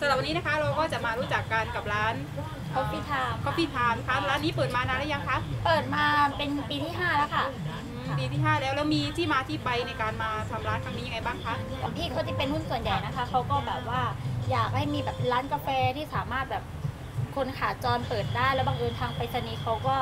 สำหรับวันนี้นะคะเราก็จะมารู้จักกันกับร้าน Coffee Time Coffee Time ค่ะร้านนี้เปิดมานานหรือยังคะเปิดมาเป็นปีที่ 5 แล้วค่ะอืมปีที่ 5 แล้วแล้วมีที่มาที่ไปในการมาทำร้านครั้งนี้ยังไงบ้างคะ พี่เขาที่เป็นหุ้นส่วนใหญ่นะคะ เขาก็แบบว่าอยากให้มีแบบร้านกาแฟที่สามารถแบบคนขาจรเปิดได้ แล้วบังเอิญทางไปรษณีย์เขาก็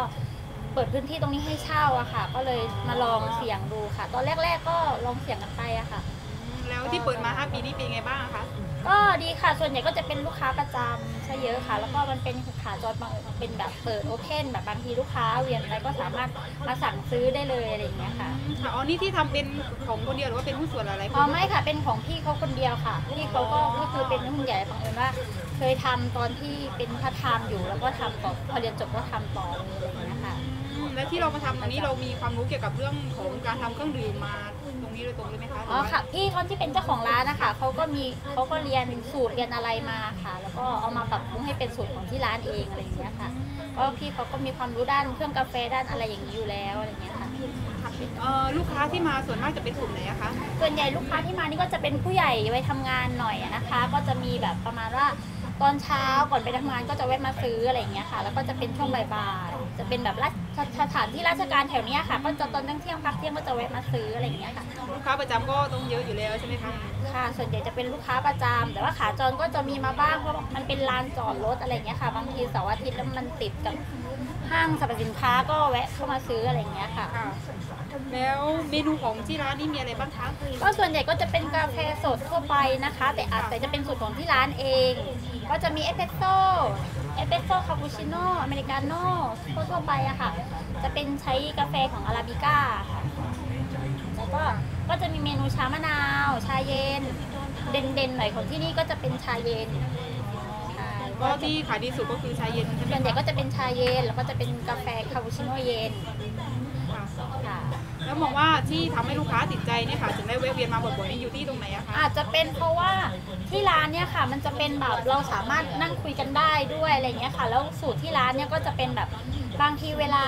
เปิดพื้นที่ตรงนี้ให้เช่าอะค่ะ ก็เลยมาลองเสี่ยงดูค่ะ ตอนแรก ๆ ก็ลองเสี่ยงกันไปอะค่ะอืมแล้วที่เปิดมา 5 ปีนี้เป็นยังไงบ้างคะ ก็ดีค่ะ ส่วนใหญ่ก็จะเป็นลูกค้าประจำซะเยอะค่ะ แล้วก็มันเป็นขาจรบางเป็นแบบเปิดโอเพนแบบบางทีลูกค้าเวียนไปก็สามารถมาสั่งซื้อได้เลยอะไรอย่างเงี้ยค่ะอืมค่ะอ๋อนี่ที่ทำเป็นของคนเดียวหรือว่าเป็นหุ้นส่วนหลายๆคอ๋อนไม่ค่ะ เป็นของพี่เขาคนเดียวค่ะ พี่เขาก็ก็คือเป็นหุ้นใหญ่บังเอิญว่า เคยทำตอนที่เป็นพัฒไทม์อยู่ แล้วก็ทำต่อพอเรียนจบก็ทำต่อเลยอะไรอย่างเงี้ยค่ะ อืมแล้วที่เรามาทำตรงนี้เรามีความรู้เกี่ยวกับเรื่องของการทำเครื่องดื่มมาต รงนี้โดยตรงเลยไหมคะหรือ๋อว่า ค่ะพี่คนที่เป็นเจ้าของร้านนะคะเขาก็มีเขาก็เรียนสูตรเรียนอะไรมาค่ะ แล้วก็เอามาปรับปรุงให้เป็นสูตรของที่ร้านเองอะไรอย่างเงี้ยค่ะก็พี่เขาก็มีความรู้ด้านเครื่องกาแฟด้านอะไรอย่างนี้อยู่แล้วอะไรอย่างเงี้ยค่ะ เอ่อลูกค้าที่มาส่วนมากจะเป็นกลุ่มไหนอะคะ ส่วนใหญ่ลูกค้าที่มานี่ก็จะเป็นผู้ใหญ่ไว้ทำงานหน่อยอะนะคะ ก็จะมีแบบประมาณว่าตอนเช้าก่อนไปทำงานก็จะแวะมาซื้ออะไรอย่างเงี้ยค่ะ แล้วก็จะเป็นช่วงบ่ายๆ จะเป็นแบบราชสถานที่ราชการแถวเนี้ยค่ะ ก็จะตอนเที่ยงพักเที่ยงก็จะแวะมาซื้ออะไรอย่างเงี้ยค่ะ ลูกค้าประจำก็ต้องเยอะอยู่แล้วใช่ไหมคะค่ะ ส่วนใหญ่จะเป็นลูกค้าประจำแต่ว่าขาจรก็จะมีมาบ้างเพราะมันเป็นลานจอดรถอะไรอย่างเงี้ยค่ะ บางทีเสาร์อาทิตย์แล้วมันติดกับห้างสรรพสินค้าก็แวะเข้ามาซื้ออะไรอย่างเงี้ยค่ะ ค่ะ แล้วเมนูของที่ร้านนี้มีอะไรบ้างคะก็ส่วนใหญ่ก็จะเป็นกาแฟสดทั่วไปนะคะ แต่อาจจะจะเป็นสูตรของที่ร้านเอง ก็จะมีเอสเปรสโซ่เอสเปรสโซ่คาปูชิโน่อเมริกาโน่ทั่วๆไปอะค่ะ จะเป็นใช้กาแฟของอาราบิก้าค่ะแล้วก็ก็จะมีเมนูชามะนาว ชาเย็น เด่นๆหน่อยของที่นี่ก็จะเป็นชาเย็นค่ะก็ที่ขายดีสุดก็คือชาเย็นใช่ไหมส่วนใหญ่คะก็จะเป็นชาเย็น แล้วก็จะเป็นกาแฟคาปูชิโน่เย็น ที่ทำให้ลูกค้าติดใจเนี่ยค่ะถึงได้แวะเวียนมาบ่อยๆนี่อยู่ที่ตรงไหนอะคะอาจจะเป็นเพราะว่าที่ร้านเนี่ยค่ะ มันจะเป็นแบบเราสามารถนั่งคุยกันได้ด้วยอะไรเงี้ยค่ะ แล้วสูตรที่ร้านเนี่ยก็จะเป็นแบบบางทีเวลา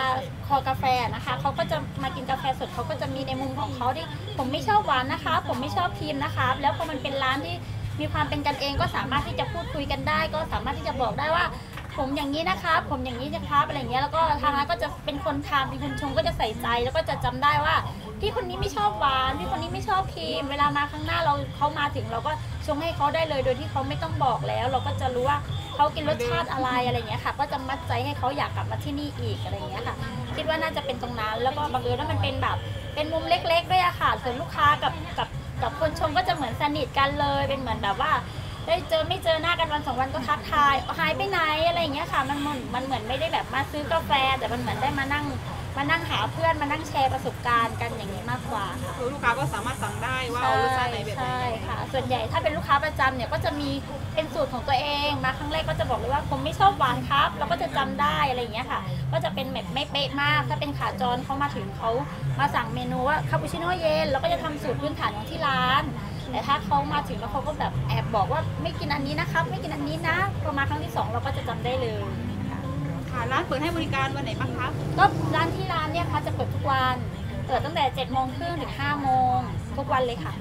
คอกาแฟนะคะเขาก็จะมากินกาแฟสดเขาก็จะมีในมุมของเขาที่ผมไม่ชอบหวานนะคะ ผมไม่ชอบครีมนะคะ แล้วพอมันเป็นร้านที่มีความเป็นกันเองก็สามารถที่จะพูดคุยกันได้ ก็สามารถที่จะบอกได้ว่า ผมอย่างนี้นะครับผมอย่างนี้นะครับอะไรเงี้ยแล้วก็ทางร้านก็จะ เป็นคนทำเป็นคนชงก็จะใส่ใจแล้วก็จะจำได้ว่าพี่คนนี้ไม่ชอบหวานพี่คนนี้ไม่ชอบครีม เวลามาข้างหน้าเราเขามาถึงเราก็ชงให้เขาได้เลยโดยที่เขาไม่ต้องบอกแล้ว เราก็จะรู้ว่าเขากินรสชาติอะไรอะไรเงี้ยค่ะ ก็จะมัดใจให้เขาอยากกลับมาที่นี่อีกอะไรเงี้ยค่ะ คิดว่าน่าจะเป็นตรงนั้น แล้วก็บังเอิญว่ามันเป็นแบบเป็นมุมเล็ก ๆ ด้วยอะค่ะส่วนลูกค้ากับกับกับคนชมก็จะเหมือนสนิทกันเลยเป็นเหมือนแบบว่า ได้เจอไม่เจอหน้ากันวันสองวันก็ทักทายหายไปไหนอะไรอย่างเงี้ยค่ะมันเหมือนมันเหมือนไม่ได้แบบมาซื้อกาแฟ แต่มันเหมือนได้มานั่งมานั่งหาเพื่อนมานั่งแชร์ประสบการณ์กันอย่างนี้มากกว่าค่ะ คือลูกค้าก็สามารถสั่งได้ว่าเอารสชาติไหนแบบไหนใช่ค่ะ ส่วนใหญ่ถ้าเป็นลูกค้าประจำเนี่ยก็จะมีเป็นสูตรของตัวเองมาครั้งแรกก็จะบอกเลยว่าผมไม่ชอบหวานครับ เราก็จะจำได้อะไรอย่างเงี้ยค่ะ ก็จะเป็นแบบไม่เป๊ะมาก ถ้าเป็นขาจรเขามาถึงเขามาสั่งเมนูว่าคาปูชิโน่เย็นเราก็จะทำสูตรพื้นฐานของที่ร้าน แต่ถ้าเขามาถึงแล้วเขาก็แบบแอบบอกว่าไม่กินอันนี้นะครับ ไม่กินอันนี้นะพอมาครั้งที่สองเราก็จะจำได้เลยค่ะค่ะร้านเปิดให้บริการวันไหนบ้างคะก็ร้านที่ร้านเนี่ยค่ะจะเปิดทุกวันเปิดตั้งแต่7จ็ดโมงครึ่งถึง5้าโมงทุกวันเลยค่ะ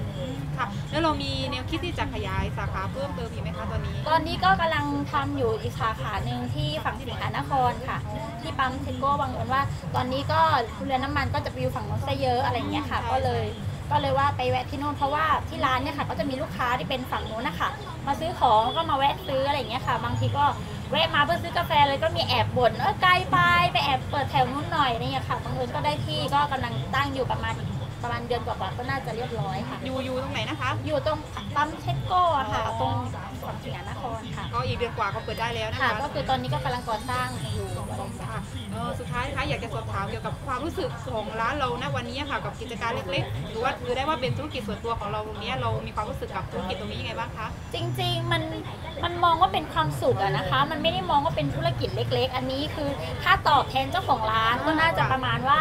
ค่ะ แล้วเรามีแนวคิดที่จะขยายสาขาเพิ่มเติมอีกไหมคะตอนนี้ ตอนนี้ก็กำลังทำอยู่อีกสาขาหนึ่งที่ฝั่งสิงหานครค่ะ ที่ปั๊มเทโก้บังเอิญว่า ตอนนี้ก็เรือน้ำมันก็จะไปอยู่ฝั่งนู้นซะเยอะอะไรอย่างเงี้ยค่ะใช่ก็เลย ก็เลยว่าไปแวะที่นู่นเพราะว่าที่ร้านเนี่ยค่ะ ก็จะมีลูกค้าที่เป็นฝั่งนู้นนะคะมาซื้อของก็มาแวะซื้ออะไรอย่างเงี้ยค่ะ บางทีก็แวะมาเพื่อซื้อกาแฟเลยก็มีแอบบ่นเออไกลไปไปแอบเปิดแถวนู้นหน่อยอะไรอย่างเงี้ยค่ะบังเอิญก็ได้ที่ก็กำลังตั้งอยู่ประมาณ ประมาณเดือนกว่าๆก็น่าจะเรียบร้อยค่ะ อยู่อยู่ตรงไหนนะคะ อยู่ตรงปั๊มเทสโก้อะค่ะ ตรงฝั่งสิงหานครค่ะ ก็อีกเดือนกว่าก็เปิดได้แล้วนะค่ะ คะก็คือตอนนี้ก็กำลังก่อสร้างอยู่อะไรอย่างเงี้ยค่ะ เออสุดท้ายนะคะอยากจะสอบถามเกี่ยวกับความรู้สึกของร้านเราณวันนี้ค่ะกับกิจการเล็กๆ หรือว่าถือได้ว่าเป็นธุรกิจส่วนตัวของเราตรงนี้เรามีความรู้สึกกับธุรกิจตรงนี้ยังไงบ้างคะจริงๆ มัน มันมองว่าเป็นความสุขอะนะคะ มันไม่ได้มองว่าเป็นธุรกิจเล็ก ๆ อันนี้คือ ถ้าตอบแทนเจ้าของร้านก็น่าจะประมาณว่า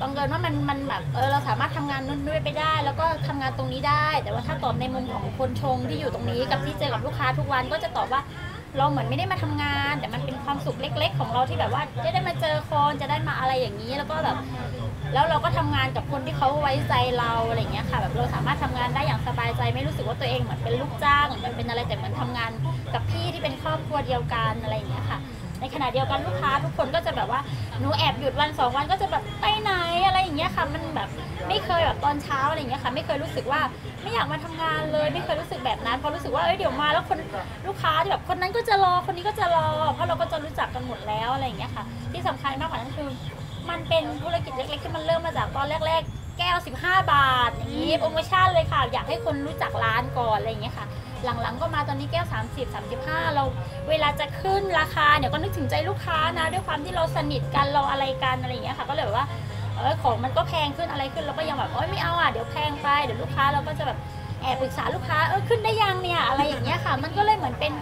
บังเอิญว่ามันมันแบบเออเราสามารถทำงานนู่นด้วยไปได้ แล้วก็ทำงานตรงนี้ได้ แต่ว่าถ้าตอบในมุมของคนชงที่อยู่ตรงนี้กับที่เจอกับลูกค้าทุกวันก็จะตอบว่าเราเหมือนไม่ได้มาทำงาน แต่มันเป็นความสุขเล็ก ๆ ของเราที่แบบว่าจะได้มาเจอคนจะได้มาอะไรอย่างนี้แล้วก็แบบ แล้วเราก็ทำงานกับคนที่เขาไว้ใจเราอะไรเงี้ยค่ะ แบบเราสามารถทำงานได้อย่างสบายใจไม่รู้สึกว่าตัวเองเหมือนเป็นลูกจ้างเหมือนเป็นอะไรแต่เหมือนทำงานกับพี่ที่เป็นครอบครัวเดียวกันอะไรอย่างเงี้ยค่ะ ในขณะเดียวกันลูกค้าทุกคนก็จะแบบว่าหนูแอบหยุดวันสองวันก็จะแบบไปไหนอะไรอย่างเงี้ยค่ะมันแบบไม่เคยแบบตอนเช้าอะไรอย่างเงี้ยค่ะไม่เคยรู้สึกว่าไม่อยากมาทำงานเลย ไม่เคยรู้สึกแบบนั้นเพราะรู้สึกว่าเอ้ยเดี๋ยวมาแล้วคนลูกค้าที่แบบคนนั้นก็จะรอคนนี้ก็จะรอ เพราะเราก็จะรู้จักกันหมดแล้วอะไรอย่างเงี้ยค่ะ ที่สำคัญมากกว่านั้นคือ มันเป็นธุรกิจเล็กๆที่มันเริ่มมาจากตอนแรก ๆ แก้ว 15 บาทอย่างนี้โปรโมชั่นเลยค่ะ อยากให้คนรู้จักร้านก่อนอะไรอย่างเงี้ยค่ะ หลังๆ ก็มาตอนนี้แก้ว 30 35 เราเวลาจะขึ้นราคาเนี่ยก็นึกถึงใจลูกค้านะด้วยความที่เราสนิทกันเราอะไรกันอะไรอย่างเงี้ยค่ะก็เลยแบบว่าเออของมันก็แพงขึ้นอะไรขึ้นเราก็ยังแบบโอ้ยไม่เอาอะเดี๋ยวแพงไปเดี๋ยวลูกค้าเราก็จะแบบแอบปรึกษาลูกค้าเออขึ้นได้ยังเนี่ยอะไรอย่างเงี้ยค่ะ มันก็เลยเหมือนเป็น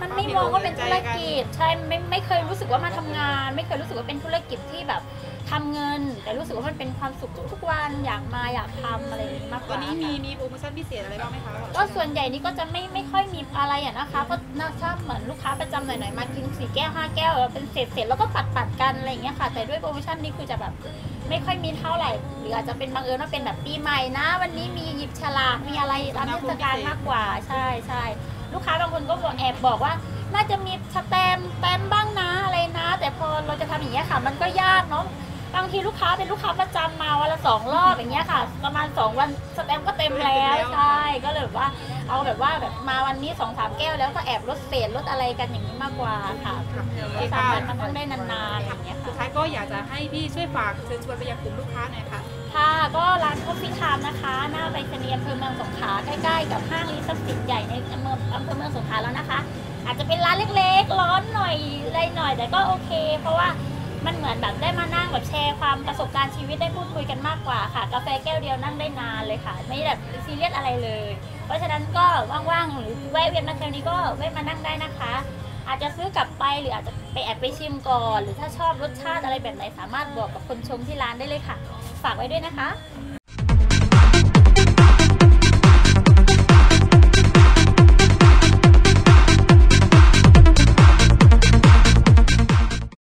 มันไม่มองว่าเป็นธุรกิจใช่ไม่ไม่เคยรู้สึกว่ามาทำงาน ไม่เคยรู้สึกว่าเป็นธุรกิจที่แบบทำเงิน แต่รู้สึกว่ามันเป็นความสุขทุกๆวันอยากมาอยากทำอะไรอย่างงี้มากกตอนว่านี้มีมีโปรโมชั่นพิเศษอะไรบ้างไหมคะก็ส่วนใหญ่นี่ก็จะไม่ไม่ค่อยมีอะไรอะนะคะก็น่าชอบเหมือนลูกค้าประจำหน่อยๆมากินสี่แก้วห้าแก้วแล้วเป็นเศษเศษๆแล้วก็ปัดปัดๆกันอะไรอย่างเงี้ยค่ะแต่ด้วยโปรโมชั่นนี้คือจะแบบไม่ค่อยมีเท่าไหร่หรืออาจจะเป็นบังเอิญว่าเป็นแบบปีใหม่นะ วันนี้มีหยิบฉลากมีอะไรตามเทศกาลมากกว่าใช่ใช่ ลูกค้าบางคนก็บอกแอบบอกว่า น่าจะมีสแตมแตมบ้างนะอะไรนะ แต่พอเราจะทำอย่างเงี้ยค่ะ มันก็ยากเนาะ บางทีลูกค้าเป็นลูกค้าประจำมาวันละสองรอบอย่างเงี้ยค่ะ ประมาณสองวันสแตมป์ก็เต็มแล้วใช่ก็เลยแบบว่าเอาแบบว่าแบบมาวันนี้สองสามแก้วแล้วก็แอบลดเศษลดอะไรกันอย่างนี้มากกว่าค่ะค่ะโอเคสาค่ะมารถมันต้องได้นานๆอย่างเงี้ยสุดค่ะ ท้ายก็อยากจะให้พี่ช่วยฝากเชิญชวนไปยังกลุ่มลูกค้าหน่อยค่ะ ค่ะก็ร้านคอฟฟี่ไทม์นะคะ หน้าไปรษณีย์อำเภอเมืองสงขลาใกล้ๆกับห้างรีสอร์ทสินใหญ่ในอำเภออำเภอเมืองสงขลาแล้วนะคะ อาจจะเป็นร้านเล็กๆ ร้อนหน่อยอะไรหน่อย แต่ก็โอเค เพราะว่ามันเหมือนแบบได้มานั่งแบบแชร์ความ ประสบการณ์ชีวิตได้พูดคุยกันมากกว่าค่ะ กาแฟแก้วเดียวนั่งได้นานเลยค่ะ ไม่แบบซีเรียสอะไรเลย เพราะฉะนั้นก็ว่างๆหรือแวะเวียนมาแถวนี้ก็แวะมานั่งได้นะคะ อาจจะซื้อกลับไปหรืออาจจะไปแอบไปชิมก่อน หรือถ้าชอบรสชาติอะไรแบบไหนสามารถบอกกับคนชมที่ร้านได้เลยค่ะ ฝากไว้ด้วยนะคะ